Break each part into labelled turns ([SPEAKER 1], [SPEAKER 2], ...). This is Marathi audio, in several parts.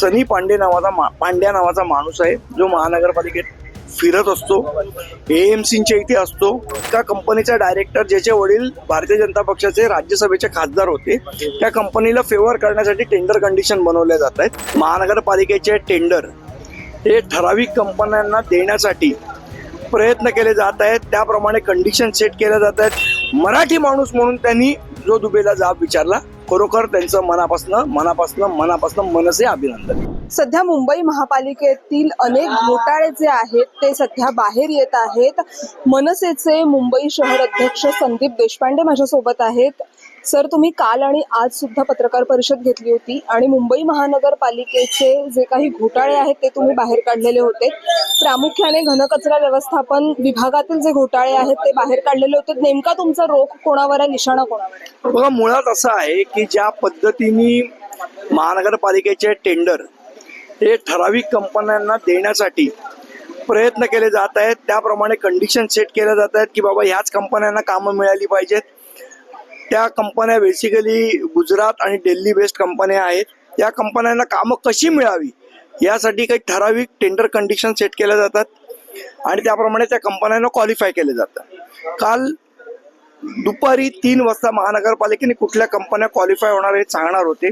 [SPEAKER 1] सनी पांडे नावाचा मा- पांड्या नावाचा माणूस आहे. जो महानगरपालिकेत फिरत असतो एएमसीच्या इथे असतो. त्या कंपनीचा डायरेक्टर ज्याचे वडील भारतीय जनता पक्षाचे राज्यसभेचे खासदार होते त्या कंपनीला फेवर करण्यासाठी टेंडर कंडिशन बनवल्या जात आहेत. महानगरपालिकेचे टेंडर हे ठराविक कंपन्यांना देण्यासाठी प्रयत्न केले जात आहेत. त्याप्रमाणे कंडिशन सेट केल्या जात आहेत. मराठी माणूस म्हणून त्यांनी जो दुबेला जाब विचारला खरोखर त्यांचं मनापासनं मनापासनं मनापासनं मनसे अभिनंदन.
[SPEAKER 2] सध्या मुंबई महापालिकेतील अनेक घोटाळे जे आहेत ते सध्या बाहेर येत आहेत. मनसेचे मुंबई शहर अध्यक्ष संदीप देशपांडे माझ्यासोबत आहेत. सर तुम्ही काल आणि आज सुद्धा पत्रकार परिषद घेतली होती आणि मुंबई महानगरपालिकेचे जे काही घोटाळे आहेत ते तुम्ही बाहेर काढलेले होते. प्रामुख्याने घनकचरा व्यवस्थापन विभागातील जे घोटाळे आहेत ते बाहेर काढलेले होते. नेमका तुमचा रोख कोणावर आहे निशाणा कोणावर
[SPEAKER 1] बघा मुळात असं आहे की ज्या पद्धतीने महानगरपालिकेचे टेंडर हे ठराविक कंपन्यांना देण्यासाठी प्रयत्न केले जात आहेत. त्याप्रमाणे कंडिशन सेट केल्या जात आहेत की बाबा ह्याच कंपन्यांना कामं मिळाली पाहिजेत. त्या कंपन्या बेसिकली गुजरात आणि दिल्ली बेस्ड कंपन्या आहेत. या कंपन्यांना कामं कशी मिळावी? यासाठी काही ठराविक टेंडर कंडिशन सेट केल्या जातात. आणि त्याप्रमाणे त्या कंपन्यांना क्वालिफाय केलं जातं काल दुपारी तीन वाजता महानगरपालिकेने कुठल्या कंपन्या क्वालिफाय होणार हे सांगणार होते.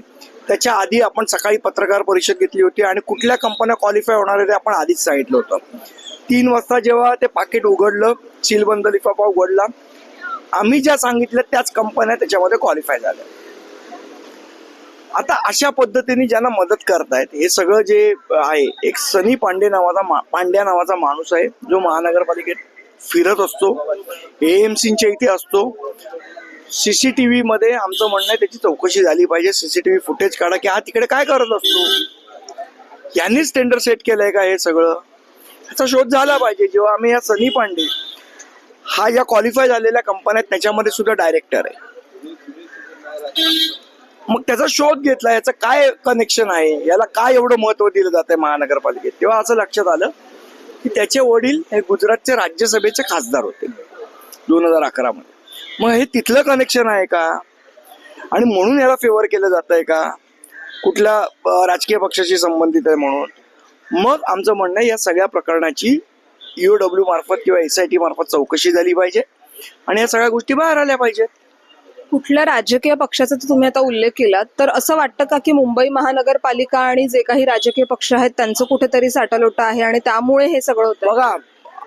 [SPEAKER 1] त्याच्या आधी आपण सकाळी पत्रकार परिषद घेतली होती आणि कुठल्या कंपन्या क्वालिफाय होणार आहे ते आपण आधीच सांगितलं होतं. तीन वाजता जेव्हा ते पाकिट उघडलं सीलबंद लिफाफा उघडला आम्ही ज्या सांगितल्या त्याच कंपन्या त्याच्यामध्ये क्वालिफाय झाल्या. आता अशा पद्धतीने ज्यांना मदत करतायत हे सगळं जे आहे एक सनी पांडे नावाचा पांड्या नावाचा माणूस आहे जो महानगरपालिकेत फिरत असतो. एएमसीच्या इथे असतो. सीसीटीव्ही मध्ये आमचं म्हणणं आहे त्याची चौकशी झाली पाहिजे. सीसीटीव्ही फुटेज काढा की हा तिकडे काय करत असतो? यांनीच टेंडर सेट केलंय का हे सगळं? ह्याचा शोध झाला पाहिजे. जेव्हा आम्ही या सनी पांडे हा या क्वालिफाय झालेल्या कंपन्यात त्याच्यामध्ये सुद्धा डायरेक्टर आहे. मग त्याचा शोध घेतला याचं काय कनेक्शन आहे? याला काय एवढं महत्त्व दिलं जात आहे महानगरपालिकेत? तेव्हा असं लक्षात आलं. की त्याचे वडील हे गुजरातचे राज्यसभेचे खासदार होते. दोन हजार अकरा मध्ये. मग हे तिथलं कनेक्शन आहे का? आणि म्हणून याला फेवर केलं जात आहे का? कुठल्या राजकीय पक्षाशी संबंधित आहे म्हणून? मग आमचं म्हणणं आहे या सगळ्या प्रकरणाची ईओडब्ल्यू मार्फत किंवा एस आय टी मार्फत चौकशी झाली पाहिजे. आणि या सगळ्या गोष्टी बाहेर आल्या पाहिजेत.
[SPEAKER 2] कुठल्या राजकीय पक्षाचा तुम्ही आता उल्लेख केला तर असं वाटतं का की मुंबई महानगरपालिका आणि जे काही राजकीय पक्ष आहेत त्यांचं कुठेतरी साठालोटा आहे आणि त्यामुळे हे सगळं होतं
[SPEAKER 1] बघा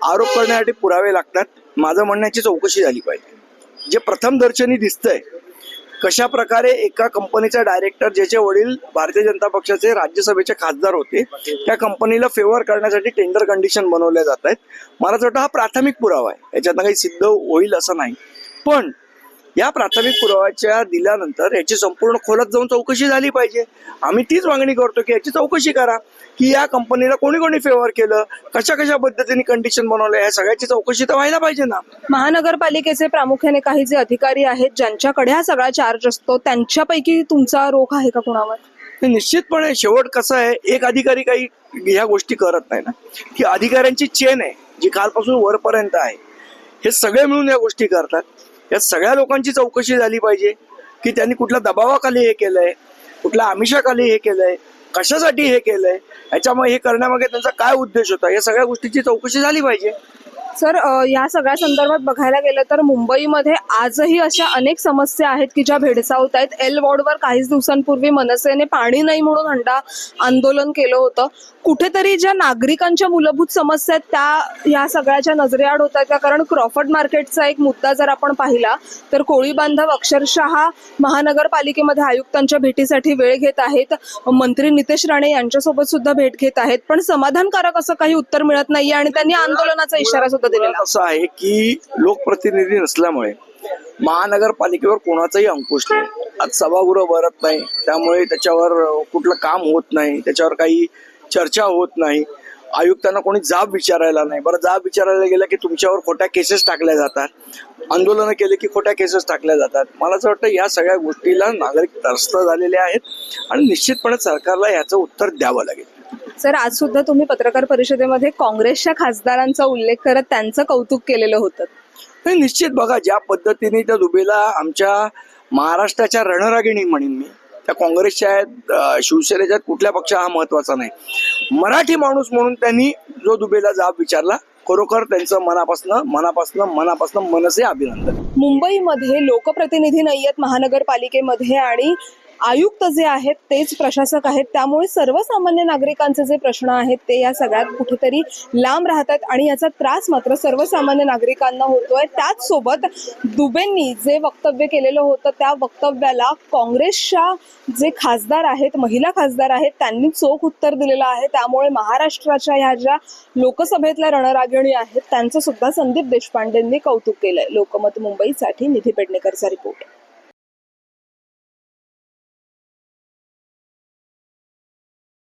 [SPEAKER 1] आरोप करण्यासाठी पुरावे लागतात. माझं म्हणण्याची चौकशी झाली पाहिजे. जे प्रथम दर्शनी दिसतंय कशा प्रकारे एका कंपनीचा डायरेक्टर ज्याचे वडील भारतीय जनता पक्षाचे राज्यसभेचे खासदार होते त्या कंपनीला फेवर करण्यासाठी टेंडर कंडिशन बनवल्या जात आहेत. मला असं वाटतं हा प्राथमिक पुरावा आहे. याच्यातनं काही सिद्ध होईल असं नाही. पण या प्राथमिक पुराव्याच्या दिल्यानंतर याची संपूर्ण खोलात जाऊन चौकशी झाली पाहिजे. आम्ही तीच मागणी करतो की याची चौकशी करा की या कंपनीला कोणी कोणी फेवर केलं कशा कशा पद्धतीने कंडिशन बनवलं या सगळ्याची चौकशी तर व्हायला पाहिजे ना.
[SPEAKER 2] महानगरपालिकेचे प्रामुख्याने काही जे अधिकारी आहेत ज्यांच्याकडे हा सगळा चार्ज असतो त्यांच्यापैकी तुमचा रोख आहे का कुणावर?
[SPEAKER 1] निश्चितपणे शेवट कसं आहे एक अधिकारी काही ह्या गोष्टी करत नाही ना. की अधिकाऱ्यांची चेन आहे जी कालपासून वरपर्यंत आहे. हे सगळे मिळून या गोष्टी करतात. या सगळ्या लोकांची चौकशी झाली पाहिजे की त्यांनी कुठल्या दबावाखाली हे केलंय कुठल्या आमिषाखाली हे केलंय कशासाठी हे केलंय याच्यामुळे हे करण्यामागे त्यांचा काय उद्देश होता? या सगळ्या गोष्टीची चौकशी झाली पाहिजे.
[SPEAKER 2] सर या सगळ्या संदर्भात बघायला गेलं तर मुंबईमध्ये आजही अशा अनेक समस्या आहेत की ज्या भेडसावत आहेत. एल वॉर्डवर काहीच दिवसांपूर्वी मनसेने पाणी नाही म्हणून हंडा आंदोलन केलं होतं. कुठेतरी ज्या नागरिकांच्या मूलभूत समस्या आहेत त्या या सगळ्याच्या नजरेआड होत आहेत. का कारण क्रॉफर्ड मार्केटचा एक मुद्दा जर आपण पाहिला तर कोळी बांधव अक्षरशः महानगरपालिकेमध्ये आयुक्तांच्या भेटीसाठी वेळ घेत आहेत. मंत्री नितेश राणे यांच्यासोबत सुद्धा भेट घेत आहेत. पण समाधानकारक असं काही उत्तर मिळत नाहीये आणि त्यांनी आंदोलनाचा इशारा सुद्धा दिलेला.
[SPEAKER 1] असं आहे की लोकप्रतिनिधी नसल्यामुळे महानगरपालिकेवर कोणाचाही अंकुश नाही. आज सभागृह भरत नाही. त्यामुळे त्याच्यावर कुठलं काम होत नाही. त्याच्यावर काही चर्चा होत नाही. आयुक्तांना कोणी जाब विचारायला नाही. बरं जाब विचारायला गेलं की तुमच्यावर खोट्या केसेस टाकल्या जातात. आंदोलनं केले की खोट्या केसेस टाकल्या जातात. मला असं वाटतं या सगळ्या गोष्टीला नागरिक त्रस्त झालेले आहेत आणि निश्चितपणे सरकारला याचं उत्तर द्यावं लागेल.
[SPEAKER 2] सर आज सुद्धा तुम्ही पत्रकार परिषदेमध्ये काँग्रेसच्या खासदारांचा उल्लेख करत त्यांचं कौतुक केलेलं होतं.
[SPEAKER 1] नाही निश्चित बघा ज्या पद्धतीने त्या दुबेला आमच्या महाराष्ट्राच्या रणरागिणी म्हणेन मी त्या काँग्रेसच्या आहेत शिवसेनेच्या कुठल्या पक्ष हा महत्त्वाचा नाही. मराठी माणूस म्हणून त्यांनी जो दुबेला जाब विचारला खरोखर त्यांचं मनापासनं मनापासनं मनापासनं मनसे अभिनंदन.
[SPEAKER 2] मुंबईमध्ये लोकप्रतिनिधी नाही आहेत महानगरपालिकेमध्ये आणि आयुक्त जे आहेत तेच प्रशासक आहेत. त्यामुळे सर्वसामान्य नागरिकांचे जे प्रश्न आहेत ते या सगळ्यात कुठेतरी लांब राहतात आणि याचा त्रास मात्र सर्वसामान्य नागरिकांना होतोय. त्याच सोबत दुबेंनी जे वक्तव्य केलेलं होतं त्या वक्तव्याला काँग्रेसच्या जे खासदार आहेत महिला खासदार आहेत त्यांनी चोख उत्तर दिलेलं आहे. त्यामुळे महाराष्ट्राच्या ह्या ज्या लोकसभेतल्या रणरागिणी आहेत त्यांचं सुद्धा संदीप देशपांडेंनी कौतुक केलंय. लोकमत मुंबईसाठी निधी पेडणेकरचा रिपोर्ट.